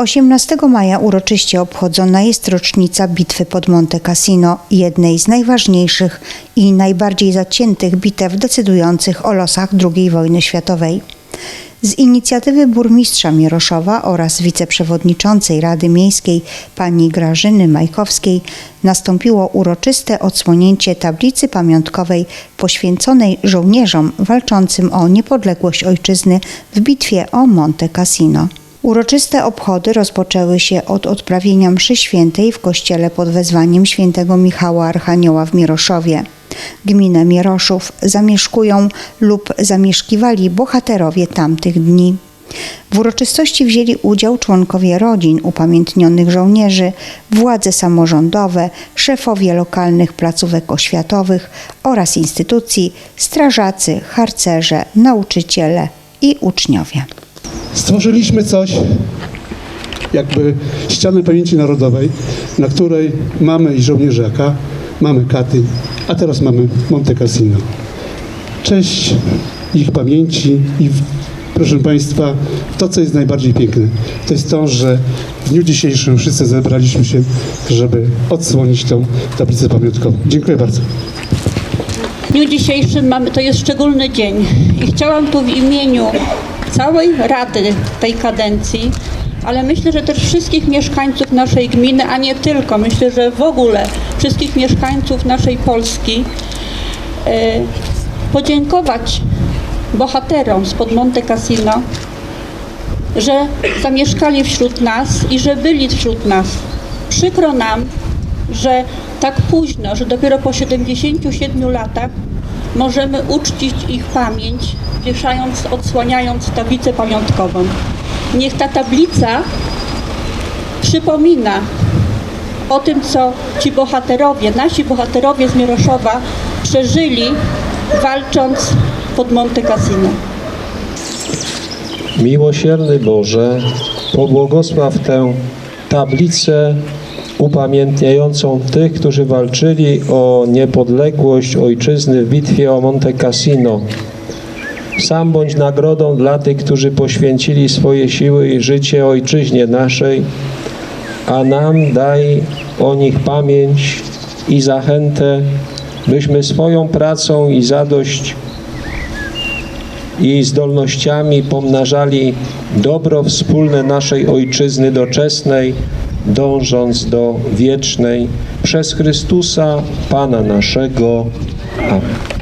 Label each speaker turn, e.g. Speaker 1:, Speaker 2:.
Speaker 1: 18 maja uroczyście obchodzona jest rocznica bitwy pod Monte Cassino, jednej z najważniejszych i najbardziej zaciętych bitew decydujących o losach II wojny światowej. Z inicjatywy burmistrza Mieroszowa oraz wiceprzewodniczącej Rady Miejskiej pani Grażyny Majkowskiej nastąpiło uroczyste odsłonięcie tablicy pamiątkowej poświęconej żołnierzom walczącym o niepodległość ojczyzny w bitwie o Monte Cassino. Uroczyste obchody rozpoczęły się od odprawienia mszy świętej w kościele pod wezwaniem świętego Michała Archanioła w Mieroszowie. Gminę Mieroszów zamieszkują lub zamieszkiwali bohaterowie tamtych dni. W uroczystości wzięli udział członkowie rodzin upamiętnionych żołnierzy, władze samorządowe, szefowie lokalnych placówek oświatowych oraz instytucji, strażacy, harcerze, nauczyciele i uczniowie.
Speaker 2: Stworzyliśmy coś, jakby ścianę pamięci narodowej, na której mamy i żołnierzaka, mamy Katyń, a teraz mamy Monte Cassino. Cześć ich pamięci i proszę Państwa, to co jest najbardziej piękne, to jest to, że w dniu dzisiejszym wszyscy zebraliśmy się, żeby odsłonić tą tablicę pamiątkową. Dziękuję bardzo.
Speaker 3: W dniu dzisiejszym mamy, to jest szczególny dzień i chciałam tu w imieniu całej Rady tej kadencji, ale myślę, że też wszystkich mieszkańców naszej gminy, a nie tylko, myślę, że w ogóle wszystkich mieszkańców naszej Polski e, podziękować bohaterom spod Monte Cassino, że zamieszkali wśród nas i że byli wśród nas. Przykro nam, że tak późno, że dopiero po 77 latach możemy uczcić ich pamięć, wieszając, odsłaniając tablicę pamiątkową. Niech ta tablica przypomina o tym, co ci bohaterowie, nasi bohaterowie z Mieroszowa przeżyli, walcząc pod Monte Cassino.
Speaker 4: Miłosierny Boże, pobłogosław tę tablicę upamiętniającą tych, którzy walczyli o niepodległość ojczyzny w bitwie o Monte Cassino. Sam bądź nagrodą dla tych, którzy poświęcili swoje siły i życie ojczyźnie naszej, a nam daj o nich pamięć i zachętę, byśmy swoją pracą i zadość i zdolnościami pomnażali dobro wspólne naszej Ojczyzny doczesnej, dążąc do wiecznej przez Chrystusa Pana naszego. Amen.